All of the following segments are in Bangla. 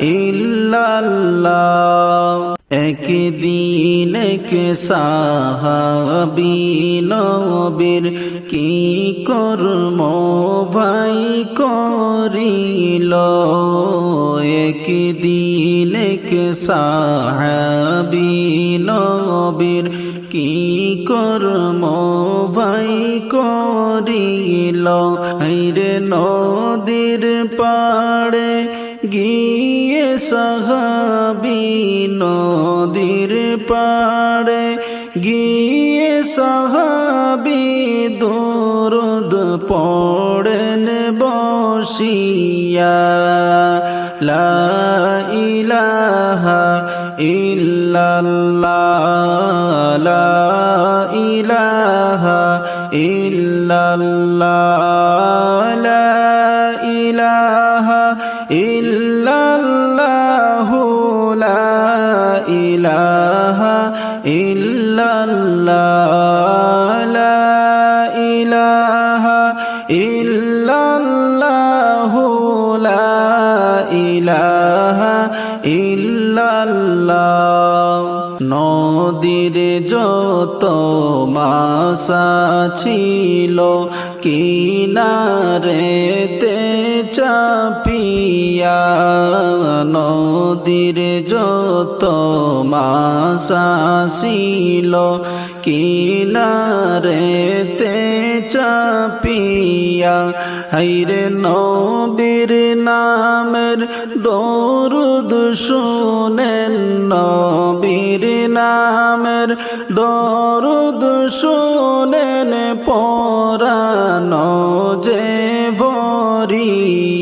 ইল্লাল্লাহ। একদিন কে সাহাবি নবীর কি কর্ম ভাই করিল? একদিন কে সাহাবি নবীর কি কর্ম ভাই করিল? হৈরে নদীর পাড়ে গিয়ে সাহাবি নদীর পাড়ে গিয়ে সাহাবি দরদ পড়েন বসিয়া। লা ইলাহা ইল্লাল্লাহ, লা ইলাহা ইল্লাল্লাহ, লা ইলাহা ইল্লাল্লাহ লা ইলাহা ইল্লাল্লাহ লা ইলাহা ইল্লাল্লাহ। নদীর যত মাসা ছিল কিনারেতে চাপিয়া নদীর যত মাসা ছিল কিনারেতে চাপিয়া, হাইরে নবীর নামের দরুদ শুনেন, নবীর নামের দরুদ শুনেন পরানো যে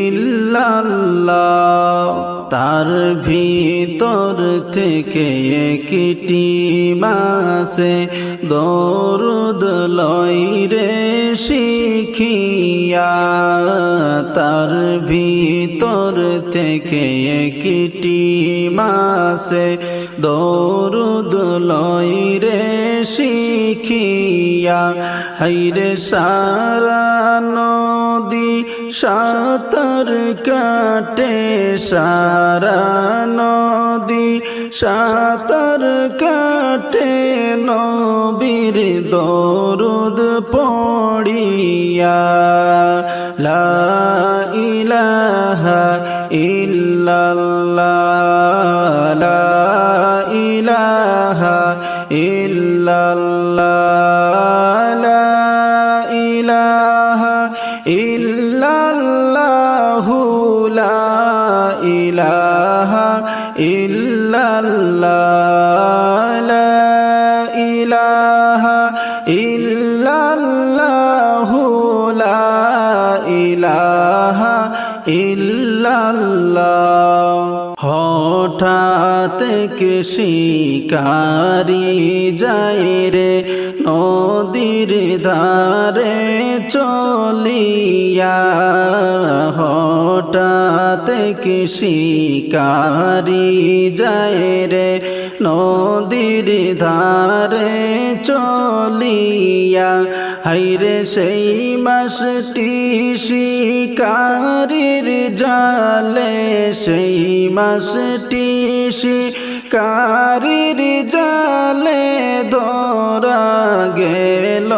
ইল্লাল্লাহ। তার ভিতর থেকে একটি মাসে দরুদ লইরে শিখিয়া, তার ভিতর থেকে একটি মাসে দরুদ লইরে শিখিয়া, হাইরে সারা সাঁতার কাটে সারা নদী, সাঁতার কাটে নবীর দরুদ পড়িয়া। লা ইলাহা ইল্লাল্লাহ, লা ইলাহা ইল্লাল্লাহ। ইল্লাল্লাহ লা হঠাৎ শিকারি যায় রে নদীর ধারে চলিয়া কে শিকারি যায় রে, নদীর ধারে চলিয়া। হাইরে সেই মাসটি শিকারির জালে, সেই মাসটি শিকারির কারির জালে ধরা গেল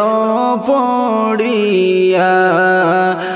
পড়িয়া।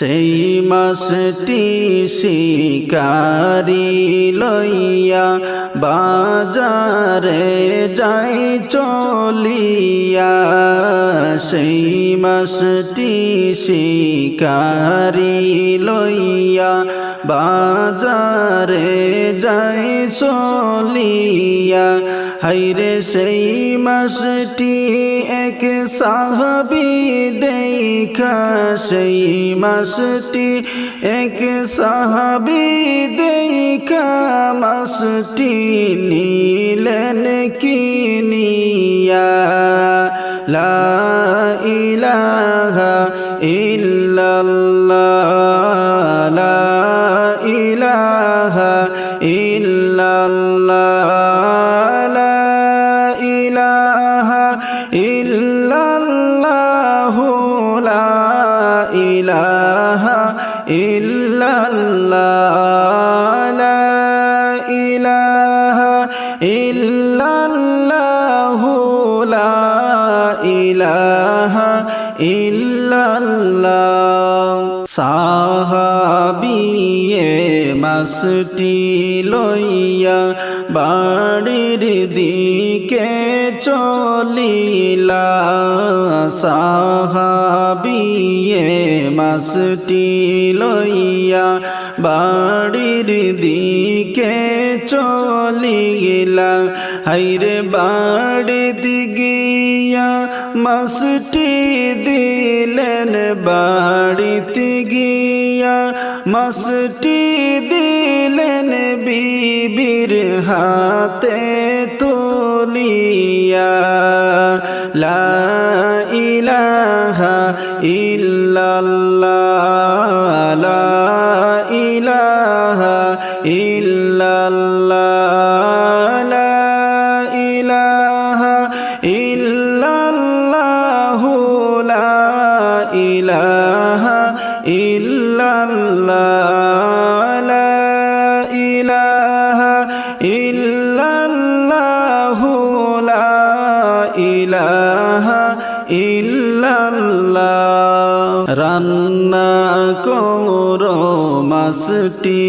সেই মাসটি শিকারি লইয়া বাজারে যাই চলিয়া, সেই মাসটি শিকারি লইয়া বাজারে যাই চলিয়া, হাইরে সেই মাসটি এক সাহাবি দেখা সেই মাসটি এক সাহাবি দেখা মাসটি নিলেন কিনিয়া লা ইলাহা সাহাবিয়ে মাসটি লইয়া বাড়ির দিকে চলিলা। সাহাবিয়ে মাসটি লইয়া বাড়ির দিকে চলিলা। হাইরে বাড়ির গিয়া মাসটি দিলেন বাড়িতে গিয়া। মাসটি দিলেন বিবির হাতে তুলিয়া। লা ইলাহা ইল্লাল্লাহ, লা ইলাহা ইল্লাল্লাহ। ইল্লাল্লাহ লা ইলাহা ইল্লাল্লাহ রান্না করো মাসটি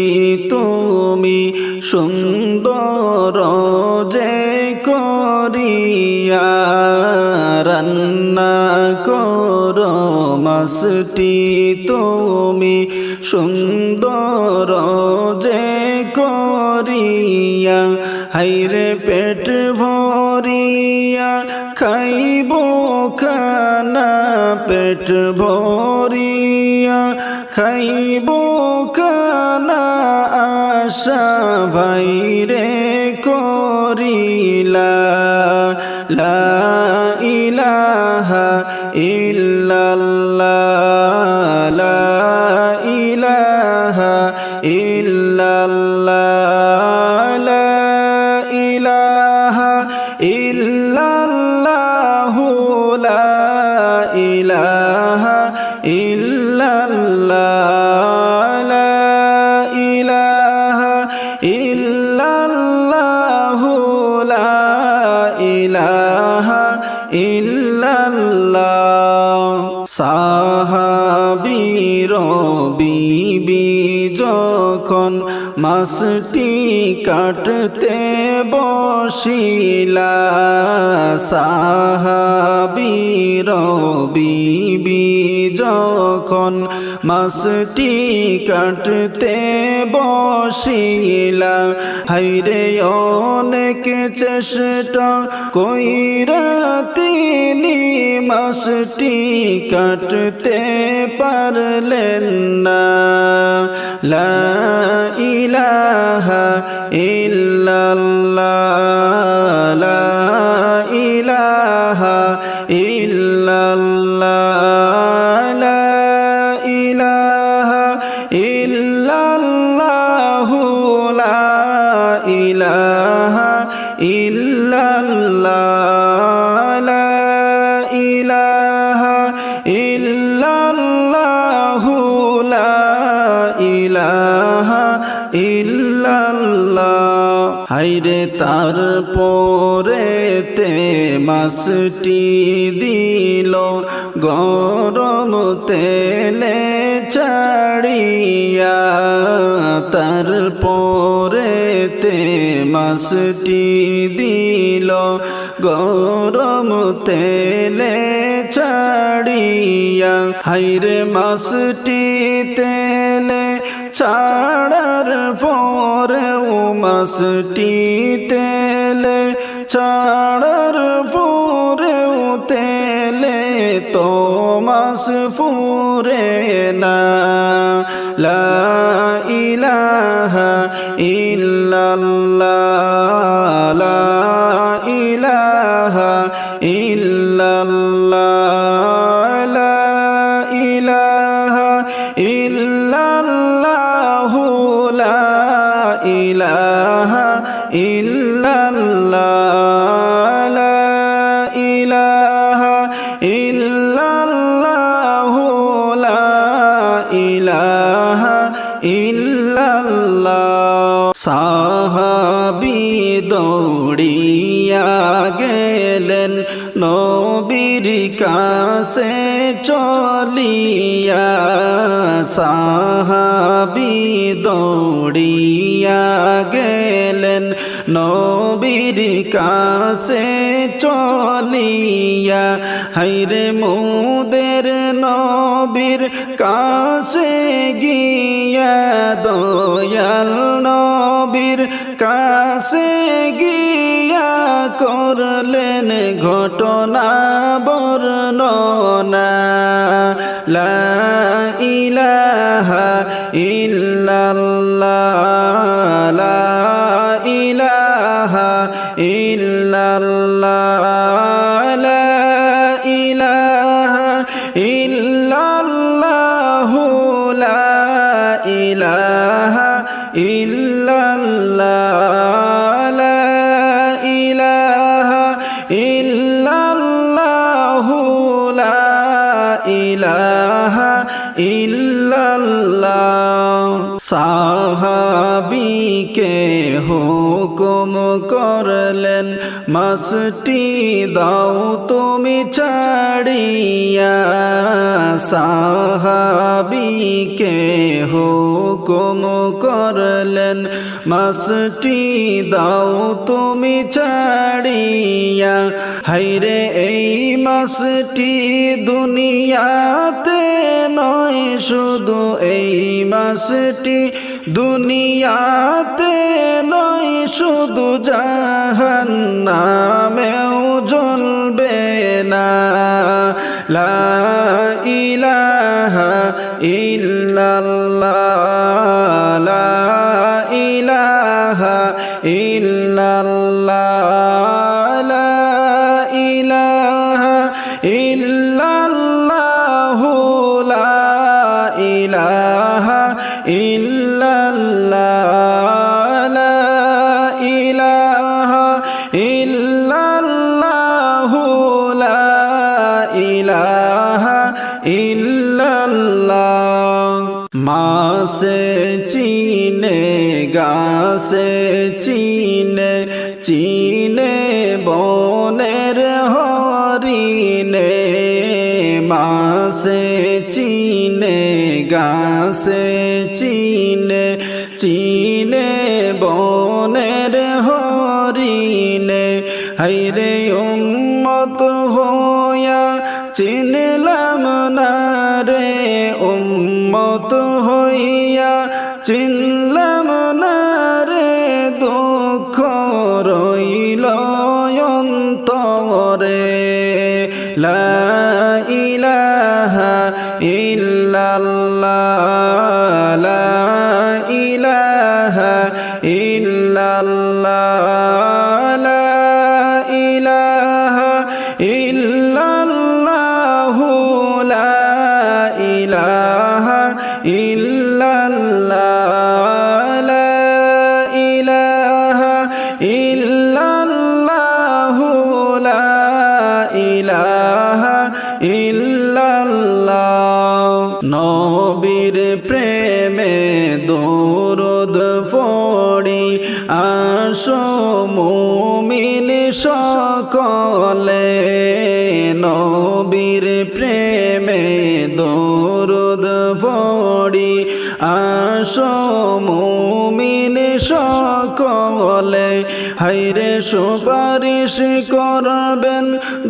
তুমি সুন্দর যে করিয়া রান্না করো মাসটি তুমি সুন্দর যে করিয়া, হাইরে পেট ভরিয়া, খাইব খানা পেট ভরিয়া, খাইব খানা আশা ভাইরে করিলা, লা ইল্লাল্লাহ মাসটি কাটতে বসিলা সাহাবীর বিবি যখন মাসটি কাটতে বসিলা হাইরে অনেক চেষ্টা কইরা তিনি মাসটি কাটতে পারলেন না। লা ইলাহা ইল্লাল্লাহ তার পরেতে মাসটি দিল, গরম তেলে চাড়িয়া তার পরেতে মাসটি দিল, গরম তেলে চাড়িয়া হাইরে মাসটি তেলে ছাড়ার পরেও তেলে ছাড়ার পরেও তেলে তো মাস ফুরে না। লা ইলাহা ইল্লাল্লাহ। ইল্লাল্লাহু লা ইলাহা ইল্লাল্লাহ। সাহাবি দৌড়িয়া গেলেন, নবীর কাছে চলিয়া। সাহাবি দৌড়িয়া গেলেন, নবীর কাছে চলিয়া। হাইরে মুদের নবীর কাছে গিয়া দয়াল নবীর কাছে গিয়া করলেন ঘটনা বর্ণনা। লা ইলাহা ইল্লাল্লাহ। ইলাহা করলেন। মাসটি দাও তুমি ছাড়িয়া সাহাবিকে হুকুম করলেন। মাসটি দাও তুমি ছাড়িয়া হাইরে এই মাসটি দুনিয়াতে নয়, শুধু এই মাসটি দুনিয়াতে নয় শুধু জাহান নামেও জ্বলবে না। লা ইলাহা ইল্লাল্লাহ। গাছে চিনে চিনে বনের হরিণে। মাসে চিনে গাছে চিনে চিনে বনের হরিণে। হাইরে لا আসো মুমিন সকলে নবীর প্রেম হাইরে সুপারিশ করবেন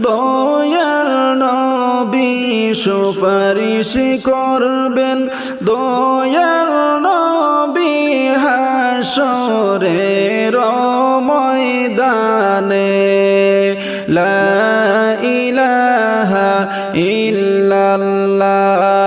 দয়াল নবী সুপারিশ করবেন দয়াল নবী হাসরে রময়দানে লা ইলাহা ইল্লাল্লাহ।